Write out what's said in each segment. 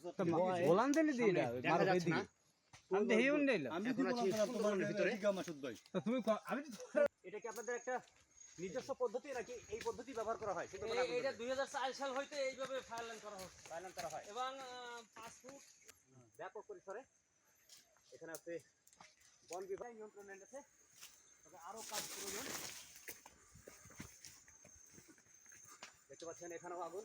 এটা এখন আছি না তোমার সুন্দরবনের ভিতরে। ভিতরে মাসুদ ভাই। তো তুমি ক- আমি তো- এটা কি আপনাদের একটা নিজস্ব পদ্ধতি নাকি এই পদ্ধতি ব্যবহার করা হয়? সেটা দুই সাল হইতে এইভাবে ফায়ারলাইন করা হচ্ছে। পালন করা হয়। এবং পাঁচ ফুট ব্যাপক পরিসরে। এখানে আছে বন বিভাগ নিয়ন্ত্রণে এনেছে তবে আরও কাজ প্রয়োজন। দেখতে পাচ্ছেন এখানেও আগুন।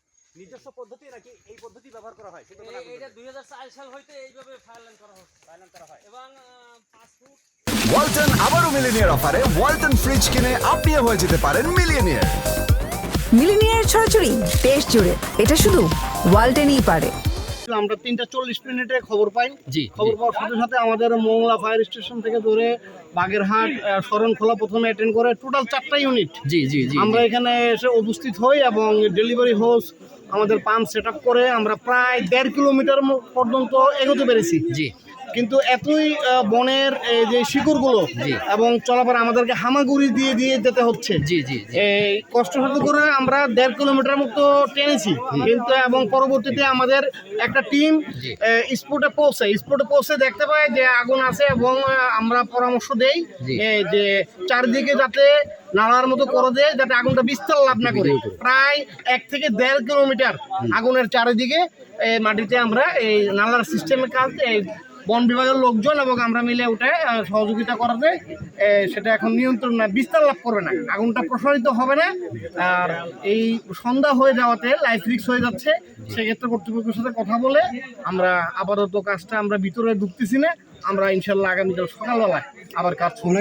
নিজস্ব পদ্ধতি নাকি এই পদ্ধতি ব্যবহার করা হয়? সেটা এইটা দুই সাল হইতে এইভাবে ফায়ারলাইন করা হচ্ছে। পালন করা হয়। এবং আহ, পাঁচ ফুট ওয়ালটন আবারও মিলিনিয়ার অফারে ওয়ালটন ফ্রিজ কিনে আপনিও হয়ে যেতে পারেন মিলিয়নিয়ার। মিলিনিয়ার ছড়াছড়ি দেশ জুড়ে। এটা শুধু ওয়ালটেনই পারে। আমরা তিনটা চল্লিশ মিনিটে খবর পাই। জি খবর পাওয়ার সাথে সাথে আমাদের মোংলা ফায়ার স্টেশন থেকে ধরে বাগেরহাট শরণখোলা প্রথমে অ্যাটেন্ড করে টোটাল চারটা ইউনিট জি জি জি আমরা এখানে এসে উপস্থিত হই এবং ডেলিভারি হোস আমাদের পাম্প সেট করে আমরা প্রায় দেড় কিলোমিটার পর্যন্ত এগোতে পেরেছি। জি। কিন্তু এতই বনের এই যে শিকড়গুলো এবং চলাফেরা আমাদেরকে হামাগুড়ি দিয়ে দিয়ে যেতে হচ্ছে। জি জি এই কষ্ট করে আমরা দেড় কিলোমিটার মতো টেনেছি। কিন্তু এবং পরবর্তীতে আমাদের একটা টিম জি। স্পটে পৌঁছে স্পটে পৌঁছে দেখতে পাই যে আগুন আছে এবং আমরা পরামর্শ দেই। যে চারদিকে যাতে নালার মতো করে দেয় যাতে আগুনটা বিস্তার লাভ না করে। প্রায় এক থেকে দেড় কিলোমিটার আগুনের চারিদিকে এই মাটিতে আমরা এই নালার সিস্টেমের কাজ এই বন বিভাগের লোকজন এবং আমরা মিলে উঠে সহযোগিতা করাতে সেটা এখন নিয়ন্ত্রণ না বিস্তার লাভ করবে না। আগুনটা প্রসারিত হবে না। আর এই সন্ধ্যা হয়ে যাওয়াতে লাইফ রিক্স হয়ে যাচ্ছে। সেক্ষেত্রে কর্তৃপক্ষের সাথে কথা বলে আমরা আপাতত কাজটা আমরা ভিতরে ঢুকতেছি না। আমরা ইনশাল্লাহ আগামীকাল সকালবেলায় আবার কাজ শুরু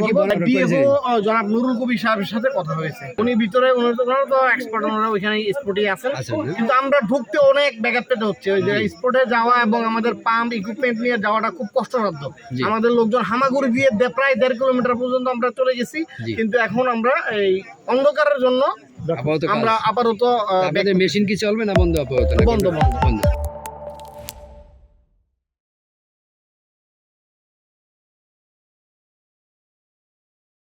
জনাব নুরুল কবি সাহেবের সাথে কথা হয়েছে। উনি ভিতরে ওনারা তো এক্সপার্ট ওনারা ওইখানে স্পটে আছেন। কিন্তু আমরা ঢুকতে অনেক ব্যাঘাত পেতে হচ্ছে। ওই যে স্পটে যাওয়া এবং আমাদের পাম্প ইকুইপমেন্ট নিয়ে যাওয়াটা খুব কষ্টসাধ্য। আমাদের লোকজন হামাগুড়ি দিয়ে প্রায় দেড় কিলোমিটার পর্যন্ত আমরা চলে গেছি। কিন্তু এখন আমরা এই অন্ধকারের জন্য আমরা আপাতত মেশিন কি চলবে না বন্ধ আপাতত? বন্ধ, বন্ধ। বন্ধ।